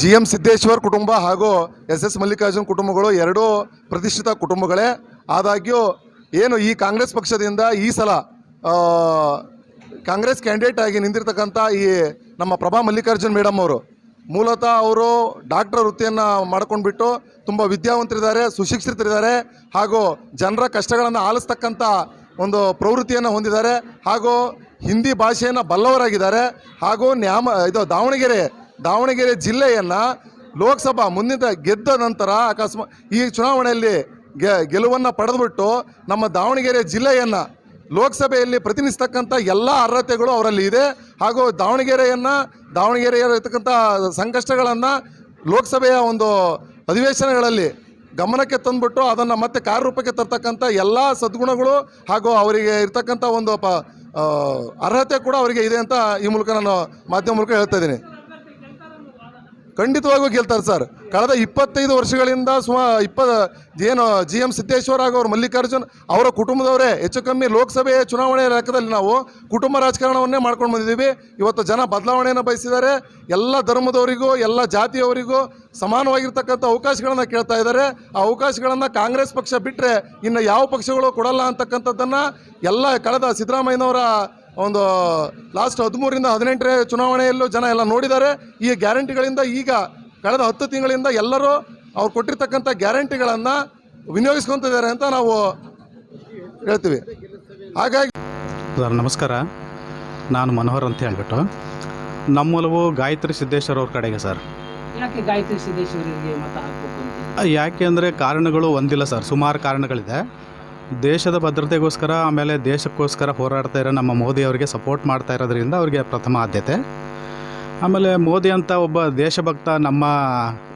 G M Siddeshwar ಕುಟುಂಬ ಹಾಗೂ S S Mallikarjun ಕುಟುಂಬಗಳು ಎರಡೂ ಪ್ರತಿಷ್ಠಿತ ಕುಟುಂಬಗಳೇ. ಆದಾಗ್ಯೂ ಏನು ಈ ಕಾಂಗ್ರೆಸ್ ಪಕ್ಷದಿಂದ ಈ ಸಲ ಕಾಂಗ್ರೆಸ್ ಕ್ಯಾಂಡಿಡೇಟ್ ಆಗಿ ನಿಂತಿರ್ತಕ್ಕಂಥ ಈ ನಮ್ಮ ಪ್ರಭಾ ಮಲ್ಲಿಕಾರ್ಜುನ್ ಮೇಡಮ್ ಅವರು, ಮೂಲತಃ ಅವರು ಡಾಕ್ಟರ್ ವೃತ್ತಿಯನ್ನು ಮಾಡ್ಕೊಂಡ್ಬಿಟ್ಟು ತುಂಬ ವಿದ್ಯಾವಂತರಿದ್ದಾರೆ, ಸುಶಿಕ್ಷಿತರಿದ್ದಾರೆ ಹಾಗೂ ಜನರ ಕಷ್ಟಗಳನ್ನು ಆಲಿಸ್ತಕ್ಕಂಥ ಒಂದು ಪ್ರವೃತ್ತಿಯನ್ನು ಹೊಂದಿದ್ದಾರೆ ಹಾಗೂ ಹಿಂದಿ ಭಾಷೆಯನ್ನು ಬಲ್ಲವರಾಗಿದ್ದಾರೆ ಹಾಗೂ ನ್ಯಾಮ, ಇದು ದಾವಣಗೆರೆ ದಾವಣಗೆರೆ ಜಿಲ್ಲೆಯನ್ನು ಲೋಕಸಭಾ ಮುಂದಿನ ಗೆದ್ದ ನಂತರ ಅಕಸ್ಮಾತ್ ಈ ಚುನಾವಣೆಯಲ್ಲಿ ಗೆ, ಗೆಲುವನ್ನು ಪಡೆದುಬಿಟ್ಟು ನಮ್ಮ ದಾವಣಗೆರೆ ಜಿಲ್ಲೆಯನ್ನು ಲೋಕಸಭೆಯಲ್ಲಿ ಪ್ರತಿನಿಧಿಸ್ತಕ್ಕಂಥ ಎಲ್ಲ ಅರ್ಹತೆಗಳು ಅವರಲ್ಲಿ ಇದೆ. ಹಾಗೂ ದಾವಣಗೆರೆಯನ್ನು, ದಾವಣಗೆರೆಯಲ್ಲಿರ್ತಕ್ಕಂಥ ಸಂಕಷ್ಟಗಳನ್ನು ಲೋಕಸಭೆಯ ಒಂದು ಅಧಿವೇಶನಗಳಲ್ಲಿ ಗಮನಕ್ಕೆ ತಂದುಬಿಟ್ಟು ಅದನ್ನು ಮತ್ತೆ ಕಾರ್ಯರೂಪಕ್ಕೆ ತರ್ತಕ್ಕಂಥ ಎಲ್ಲ ಸದ್ಗುಣಗಳು ಹಾಗೂ ಅವರಿಗೆ ಇರ್ತಕ್ಕಂಥ ಒಂದು ಅರ್ಹತೆ ಕೂಡ ಅವರಿಗೆ ಇದೆ ಅಂತ ಈ ಮೂಲಕ ನಾನು ಮಾಧ್ಯಮ ಮೂಲಕ ಹೇಳ್ತಾ ಇದ್ದೀನಿ. ಖಂಡಿತವಾಗೂ ಗೆಲ್ತಾರೆ ಸರ್. ಕಳೆದ ಇಪ್ಪತ್ತೈದು ವರ್ಷಗಳಿಂದ ಸುಮ ಇಪ್ಪ ಏನು ಜಿ ಎಂ ಸಿದ್ದೇಶ್ವರ ಹಾಗೂ ಅವ್ರ ಮಲ್ಲಿಕಾರ್ಜುನ್ ಅವರ ಕುಟುಂಬದವರೇ, ಹೆಚ್ಚು ಕಮ್ಮಿ ಲೋಕಸಭೆ ಚುನಾವಣೆ ಲೆಕ್ಕದಲ್ಲಿ ನಾವು ಕುಟುಂಬ ರಾಜಕಾರಣವನ್ನೇ ಮಾಡ್ಕೊಂಡು ಬಂದಿದ್ದೀವಿ. ಇವತ್ತು ಜನ ಬದಲಾವಣೆಯನ್ನು ಬಯಸಿದ್ದಾರೆ. ಎಲ್ಲ ಧರ್ಮದವರಿಗೂ, ಎಲ್ಲ ಜಾತಿಯವರಿಗೂ ಸಮಾನವಾಗಿರ್ತಕ್ಕಂಥ ಅವಕಾಶಗಳನ್ನು ಕೇಳ್ತಾ ಇದ್ದಾರೆ. ಆ ಅವಕಾಶಗಳನ್ನು ಕಾಂಗ್ರೆಸ್ ಪಕ್ಷ ಬಿಟ್ಟರೆ ಇನ್ನು ಯಾವ ಪಕ್ಷಗಳು ಕೊಡಲ್ಲ ಅಂತಕ್ಕಂಥದ್ದನ್ನು ಎಲ್ಲ ಕಳೆದ ಸಿದ್ದರಾಮಯ್ಯನವರ ಒಂದು ಲಾಸ್ಟ್ ಹದಿಮೂರಿಂದ ಹದಿನೆಂಟನೇ ಚುನಾವಣೆಯಲ್ಲೂ ಜನ ಎಲ್ಲ ನೋಡಿದ್ದಾರೆ. ಈ ಗ್ಯಾರಂಟಿಗಳಿಂದ ಈಗ ಕಳೆದ ಹತ್ತು ತಿಂಗಳಿಂದ ಎಲ್ಲರೂ ಅವ್ರು ಕೊಟ್ಟಿರ್ತಕ್ಕಂಥ ಗ್ಯಾರಂಟಿಗಳನ್ನು ವಿನಿಯೋಗಿಸ್ಕೊತಿದ್ದಾರೆ ಅಂತ ನಾವು ಹೇಳ್ತೀವಿ. ಹಾಗಾಗಿ ಸರ್ ನಮಸ್ಕಾರ. ನಾನು ಮನೋಹರ್ ಅಂತ ಹೇಳ್ಬಿಟ್ಟು. ನಮ್ಮೊಲವು ಗಾಯತ್ರಿ ಸಿದ್ದೇಶ್ವರ ಅವ್ರ ಕಡೆಗೆ ಸರ್. ಯಾಕೆ ಗಾಯತ್ರಿ ಸಿದ್ದೇಶ್ವರಿಗೆ ಮತ ಹಾಕ್ಬೇಕು ಅಂತ? ಯಾಕೆ ಅಂದರೆ ಕಾರಣಗಳು ಒಂದಿಲ್ಲ ಸರ್ ಸುಮಾರು ಕಾರಣಗಳಿದೆ. ದೇಶದ ಭದ್ರತೆಗೋಸ್ಕರ, ಆಮೇಲೆ ದೇಶಕ್ಕೋಸ್ಕರ ಹೋರಾಡ್ತಾ ಇರೋ ನಮ್ಮ ಮೋದಿ ಅವರಿಗೆ ಸಪೋರ್ಟ್ ಮಾಡ್ತಾ ಇರೋದ್ರಿಂದ ಅವರಿಗೆ ಪ್ರಥಮ ಆದ್ಯತೆ. ಆಮೇಲೆ ಮೋದಿ ಅಂತ ಒಬ್ಬ ದೇಶಭಕ್ತ ನಮ್ಮ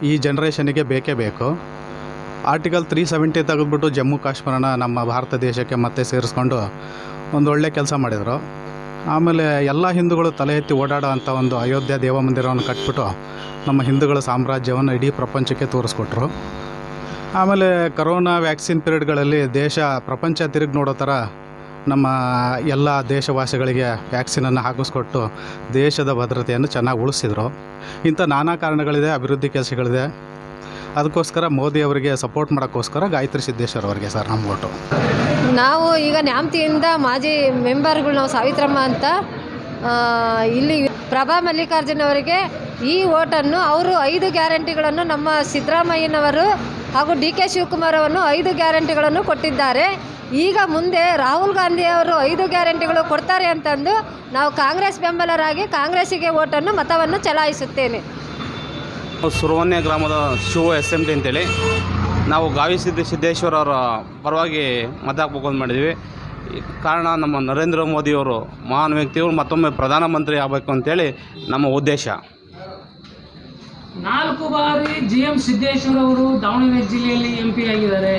ಈ ಜನ್ರೇಷನಿಗೆ ಬೇಕೇ ಬೇಕು. ಆರ್ಟಿಕಲ್ ತ್ರೀ ಸೆವೆಂಟಿ ತೆಗೆದ್ಬಿಟ್ಟು ಜಮ್ಮು ಕಾಶ್ಮೀರನ ನಮ್ಮ ಭಾರತ ದೇಶಕ್ಕೆ ಮತ್ತೆ ಸೇರಿಸ್ಕೊಂಡು ಒಂದು ಒಳ್ಳೆ ಕೆಲಸ ಮಾಡಿದರು. ಆಮೇಲೆ ಎಲ್ಲ ಹಿಂದೂಗಳು ತಲೆ ಎತ್ತಿ ಓಡಾಡೋ ಅಂಥ ಒಂದು ಅಯೋಧ್ಯೆ ದೇವ ಮಂದಿರವನ್ನು ಕಟ್ಬಿಟ್ಟು ನಮ್ಮ ಹಿಂದೂಗಳ ಸಾಮ್ರಾಜ್ಯವನ್ನು ಇಡೀ ಪ್ರಪಂಚಕ್ಕೆ ತೋರಿಸ್ಕೊಟ್ರು. ಆಮೇಲೆ ಕರೋನಾ ವ್ಯಾಕ್ಸಿನ್ ಪಿರಿಯಡ್ಗಳಲ್ಲಿ ದೇಶ, ಪ್ರಪಂಚ ತಿರುಗಿ ನೋಡೋ ಥರ ನಮ್ಮ ಎಲ್ಲ ದೇಶವಾಸಿಗಳಿಗೆ ವ್ಯಾಕ್ಸಿನನ್ನು ಹಾಕಿಸ್ಕೊಟ್ಟು ದೇಶದ ಭದ್ರತೆಯನ್ನು ಚೆನ್ನಾಗಿ ಉಳಿಸಿದ್ರು. ಇಂಥ ನಾನಾ ಕಾರಣಗಳಿದೆ, ಅಭಿವೃದ್ಧಿ ಕೆಲಸಗಳಿದೆ. ಅದಕ್ಕೋಸ್ಕರ ಮೋದಿ ಅವರಿಗೆ ಸಪೋರ್ಟ್ ಮಾಡೋಕ್ಕೋಸ್ಕರ ಗಾಯತ್ರಿ ಸಿದ್ದೇಶ್ವರ್ ಅವರಿಗೆ ಸರ್ ನಮ್ಮ ಓಟು. ನಾವು ಈಗ ನ್ಯಾಮತಿಯಿಂದ ಮಾಜಿ ಮೆಂಬರ್ಗಳು ನಾವು ಸಾವಿತ್ರಮ್ಮ ಅಂತ ಇಲ್ಲಿ ಪ್ರಭಾ ಮಲ್ಲಿಕಾರ್ಜುನ್ ಅವರಿಗೆ ಈ ಓಟನ್ನು ಅವರು ಐದು ಗ್ಯಾರಂಟಿಗಳನ್ನು ನಮ್ಮ ಸಿದ್ದರಾಮಯ್ಯನವರು ಹಾಗೂ ಡಿ ಕೆ ಶಿವಕುಮಾರ್ ಅವರು ಐದು ಗ್ಯಾರಂಟಿಗಳನ್ನು ಕೊಟ್ಟಿದ್ದಾರೆ. ಈಗ ಮುಂದೆ ರಾಹುಲ್ ಗಾಂಧಿ ಅವರು ಐದು ಗ್ಯಾರಂಟಿಗಳು ಕೊಡ್ತಾರೆ ಅಂತಂದು ನಾವು ಕಾಂಗ್ರೆಸ್ ಬೆಂಬಲರಾಗಿ ಕಾಂಗ್ರೆಸ್ಸಿಗೆ ಓಟನ್ನು ಮತವನ್ನು ಚಲಾಯಿಸುತ್ತೇನೆ. ಸುರವನ್ಯ ಗ್ರಾಮದ ಶಿವ ಎಸ್ ಎಂ ಟಿ ಅಂತೇಳಿ. ನಾವು ಗಾವಿ ಸಿದ್ದ ಸಿದ್ದೇಶ್ವರ ಅವರ ಪರವಾಗಿ ಮತ ಹಾಕ್ಬೇಕು ಅಂತ ಮಾಡಿದ್ವಿ. ಕಾರಣ ನಮ್ಮ ನರೇಂದ್ರ ಮೋದಿಯವರು ಮಹಾನ್ ವ್ಯಕ್ತಿಯವರು ಮತ್ತೊಮ್ಮೆ ಪ್ರಧಾನಮಂತ್ರಿ ಆಗಬೇಕು ಅಂತೇಳಿ ನಮ್ಮ ಉದ್ದೇಶ. ನಾಲ್ಕು ಬಾರಿ ಜಿ ಎಂ ಸಿದ್ದೇಶ್ವರ ಅವರು ದಾವಣಗೆರೆ ಜಿಲ್ಲೆಯಲ್ಲಿ ಎಂ ಪಿ ಆಗಿದ್ದಾರೆ.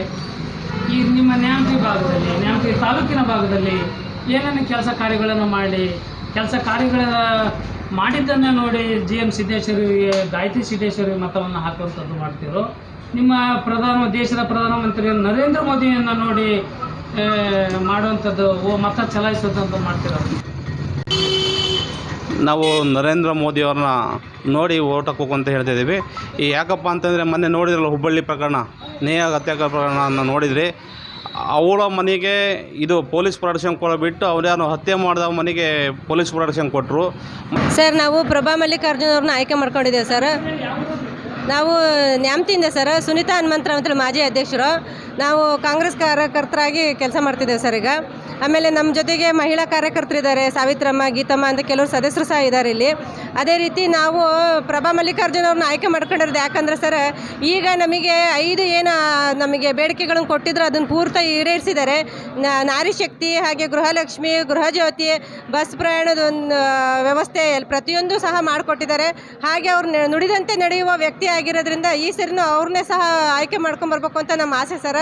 ಈ ನಿಮ್ಮ ನ್ಯಾಮತಿ ಭಾಗದಲ್ಲಿ, ನ್ಯಾಮತಿ ತಾಲೂಕಿನ ಭಾಗದಲ್ಲಿ ಏನೇನು ಕೆಲಸ ಕಾರ್ಯಗಳನ್ನು ಮಾಡಿ, ಕೆಲಸ ಕಾರ್ಯಗಳ ಮಾಡಿದ್ದನ್ನು ನೋಡಿ ಜಿ ಎಂ ಸಿದ್ದೇಶ್ವರಿಗೆ, ಗಾಯತ್ರಿ ಸಿದ್ದೇಶ್ವರಿಗೆ ಮತವನ್ನು ಹಾಕುವಂಥದ್ದು ಮಾಡ್ತಿರೋ ನಿಮ್ಮ ಪ್ರಧಾನ, ದೇಶದ ಪ್ರಧಾನಮಂತ್ರಿ ನರೇಂದ್ರ ಮೋದಿಯನ್ನು ನೋಡಿ ಮಾಡುವಂಥದ್ದು ಮತ ಚಲಾಯಿಸುವಂಥದ್ದು ಮಾಡ್ತಿರೋ ನಾವು ನರೇಂದ್ರ ಮೋದಿಯವ್ರನ್ನ ನೋಡಿ ಓಟ್ ಹಾಕ್ಬೇಕು ಅಂತ ಹೇಳ್ತಿದ್ದೀವಿ ಈ ಯಾಕಪ್ಪ ಅಂತಂದರೆ ಮೊನ್ನೆ ನೋಡಿದ್ರಲ್ಲ ಹುಬ್ಬಳ್ಳಿ ಪ್ರಕರಣ ನೇಹ ಹತ್ಯಾಕಾಂಡ ಪ್ರಕರಣವನ್ನು ನೋಡಿದ್ರಿ. ಅವಳ ಮನೆಗೆ ಇದು ಪೊಲೀಸ್ ಪ್ರೊಡಕ್ಷನ್ ಕೊಡಬಿಟ್ಟು ಅವ್ರ್ಯಾರು ಹತ್ಯೆ ಮಾಡಿದ ಮನೆಗೆ ಪೊಲೀಸ್ ಪ್ರೊಡಕ್ಷನ್ ಕೊಟ್ಟರು ಸರ್, ನಾವು ಪ್ರಭಾ ಮಲ್ಲಿಕಾರ್ಜುನ್ ಅವ್ರನ್ನ ಆಯ್ಕೆ ಮಾಡ್ಕೊಂಡಿದ್ದೇವೆ ಸರ್. ನಾವು ನ್ಯಾಮತಿಯಿಂದ ಸರ್, ಸುನೀತಾ ಹನುಮಂತರಾವ್ ಅಂತೇಳಿ ಮಾಜಿ ಅಧ್ಯಕ್ಷರು. ನಾವು ಕಾಂಗ್ರೆಸ್ ಕಾರ್ಯಕರ್ತರಾಗಿ ಕೆಲಸ ಮಾಡ್ತಿದ್ದೇವೆ ಸರ್ ಈಗ. ಆಮೇಲೆ ನಮ್ಮ ಜೊತೆಗೆ ಮಹಿಳಾ ಕಾರ್ಯಕರ್ತರಿದ್ದಾರೆ ಸಾವಿತ್ರಮ್ಮ, ಗೀತಮ್ಮ ಅಂತ ಕೆಲವರು ಸದಸ್ಯರು ಸಹ ಇದ್ದಾರೆ ಇಲ್ಲಿ. ಅದೇ ರೀತಿ ನಾವು ಪ್ರಭಾ ಮಲ್ಲಿಕಾರ್ಜುನ್ ಅವ್ರನ್ನ ಆಯ್ಕೆ ಮಾಡ್ಕೊಂಡಿರೋದು ಯಾಕಂದ್ರೆ ಸರ್, ಈಗ ನಮಗೆ ಐದು ಏನು ನಮಗೆ ಬೇಡಿಕೆಗಳನ್ನು ಕೊಟ್ಟಿದ್ರು, ಅದನ್ನು ಪೂರ್ತಿ ಈಡೇರಿಸಿದ್ದಾರೆ. ನಾರಿ ಶಕ್ತಿ ಹಾಗೆ ಗೃಹಲಕ್ಷ್ಮಿ, ಗೃಹಜ್ಯೋತಿ, ಬಸ್ ಪ್ರಯಾಣದ ಒಂದು ವ್ಯವಸ್ಥೆ ಪ್ರತಿಯೊಂದು ಸಹ ಮಾಡಿಕೊಟ್ಟಿದ್ದಾರೆ. ಹಾಗೆ ಅವ್ರು ನುಡಿದಂತೆ ನಡೆಯುವ ವ್ಯಕ್ತಿ ಆಗಿರೋದ್ರಿಂದ ಈ ಸರಿನೂ ಅವ್ರನ್ನೇ ಸಹ ಆಯ್ಕೆ ಮಾಡ್ಕೊಂಬರ್ಬೇಕು ಅಂತ ನಮ್ಮ ಆಸೆ ಸರ್.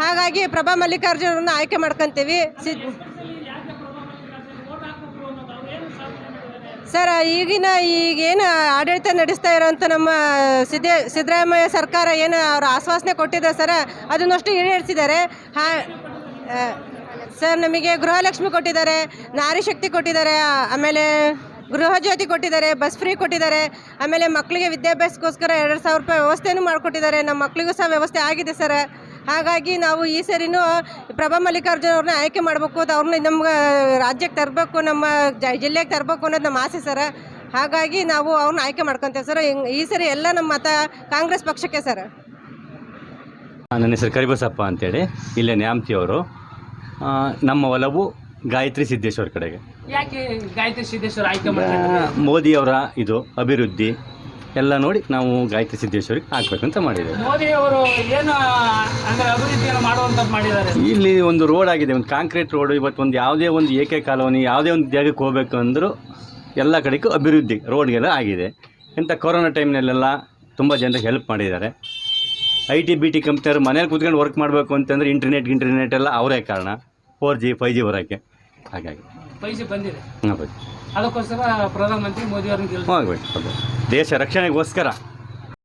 ಹಾಗಾಗಿ ಪ್ರಭಾ ಮಲ್ಲಿಕಾರ್ಜುನ್ ಅವ್ರನ್ನ ಆಯ್ಕೆ ಮಾಡ್ಕೊಂತೀವಿ. ಸರ್, ಈಗಿನ ಈಗೇನು ಆಡಳಿತ ನಡೆಸ್ತಾ ಇರೋಂಥ ನಮ್ಮ ಸಿದ್ದೇ ಸಿದ್ದರಾಮಯ್ಯ ಸರ್ಕಾರ ಏನು ಅವ್ರು ಆಶ್ವಾಸನೆ ಕೊಟ್ಟಿದೆ ಸರ್, ಅದನ್ನಷ್ಟು ಈಡೇರಿಸಿದ್ದಾರೆ. ಹಾ ಸರ್, ನಮಗೆ ಗೃಹಲಕ್ಷ್ಮಿ ಕೊಟ್ಟಿದ್ದಾರೆ, ನಾರಿ ಶಕ್ತಿ ಕೊಟ್ಟಿದ್ದಾರೆ, ಆಮೇಲೆ ಗೃಹ ಜ್ಯೋತಿ ಕೊಟ್ಟಿದ್ದಾರೆ, ಬಸ್ ಫ್ರೀ ಕೊಟ್ಟಿದ್ದಾರೆ, ಆಮೇಲೆ ಮಕ್ಕಳಿಗೆ ವಿದ್ಯಾಭ್ಯಾಸಕ್ಕೋಸ್ಕರ ಎರಡು ಸಾವಿರ ರೂಪಾಯಿ ವ್ಯವಸ್ಥೆನೂ ಮಾಡಿಕೊಟ್ಟಿದ್ದಾರೆ. ನಮ್ಮ ಮಕ್ಕಳಿಗೂ ಸಹ ವ್ಯವಸ್ಥೆ ಆಗಿದೆ ಸರ್. ಹಾಗಾಗಿ ನಾವು ಈ ಸರಿನೂ ಪ್ರಭಾ ಮಲ್ಲಿಕಾರ್ಜುನ ಅವ್ರನ್ನ ಆಯ್ಕೆ ಮಾಡಬೇಕು ಅವ್ರನ್ನ ನಮ್ಗೆ ರಾಜ್ಯಕ್ಕೆ ತರಬೇಕು ನಮ್ಮ ಜ ಜಿಲ್ಲೆಗೆ ತರಬೇಕು ಅನ್ನೋದು ನಮ್ಮ ಆಸೆ ಸರ್. ಹಾಗಾಗಿ ನಾವು ಅವ್ರನ್ನ ಆಯ್ಕೆ ಮಾಡ್ಕೊತೇವೆ ಸರ್. ಹಿಂಗ್- ಈ ಸರಿ ಎಲ್ಲ ನಮ್ಮ ಮತ ಕಾಂಗ್ರೆಸ್ ಪಕ್ಷಕ್ಕೆ ಸರ್. ನನ್ನ ಹೆಸರು ಕರಿಬಸಪ್ಪ ಅಂತೇಳಿ. ಇಲ್ಲೇ ನ್ಯಾಮತಿ ಅವರು. ನಮ್ಮ ಒಲವು ಗಾಯತ್ರಿ ಸಿದ್ದೇಶ್ವರ ಕಡೆಗೆ. ಯಾಕೆ ಗಾಯತ್ರಿ ಸಿದ್ದೇಶ್ವರ ಆಯ್ಕೆ ಮಾಡಿ ಮೋದಿಯವರ ಇದು ಅಭಿವೃದ್ಧಿ ಎಲ್ಲ ನೋಡಿ ನಾವು ಗಾಯತ್ರಿ ಸಿದ್ದೇಶ್ವರಿಗೆ ಹಾಕ್ಬೇಕಂತ ಮಾಡಿದ್ದೇವೆ. ಮೋದಿ ಅವರು ಏನು ಅಂದ್ರೆ ಅಭಿವೃದ್ಧಿಯನ್ನು ಮಾಡುವಂಥದ್ದು ಮಾಡಿದ್ದಾರೆ? ಇಲ್ಲಿ ಒಂದು ರೋಡ್ ಆಗಿದೆ ಒಂದು ಕಾಂಕ್ರೀಟ್ ರೋಡ್ ಇವತ್ತು ಒಂದು ಯಾವುದೇ ಒಂದು ಏಕೆ ಕಾಲೋನಿ ಯಾವುದೇ ಒಂದು ಜಾಗಕ್ಕೆ ಹೋಗ್ಬೇಕು ಅಂದರೂ ಎಲ್ಲ ಕಡೆಗೂ ಅಭಿವೃದ್ಧಿ ರೋಡ್ಗೆಲ್ಲ ಆಗಿದೆ. ಇಂಥ ಕೊರೋನಾ ಟೈಮ್ನಲ್ಲೆಲ್ಲ ತುಂಬ ಜನರಿಗೆ ಹೆಲ್ಪ್ ಮಾಡಿದ್ದಾರೆ. ಐ ಟಿ ಬಿ ಟಿ ಕಂಪ್ನಿಯವರು ಮನೇಲಿ ಕೂತ್ಕೊಂಡು ವರ್ಕ್ ಮಾಡಬೇಕು ಅಂತಂದರೆ ಇಂಟರ್ನೆಟ್ ಇಂಟರ್ನೆಟ್ ಎಲ್ಲ ಅವರೇ ಕಾರಣ. ಫೋರ್ ಜಿ ಫೈ ಜಿ ಬರೋಕ್ಕೆ. ಹಾಗಾಗಿ. ಪೈಸೆ ಬಂದಿದೆ. ಹೋಗ್ಬೇಕು ಅದಕ್ಕೋಸ್ಕರ ಪ್ರಧಾನಮಂತ್ರಿ ಮೋದಿ ಅವ್ರನ್ನ ಗೆಲ್ಸ ಹೋಗ್ಬೇಕು ದೇಶ ರಕ್ಷಣೆಗೋಸ್ಕರ.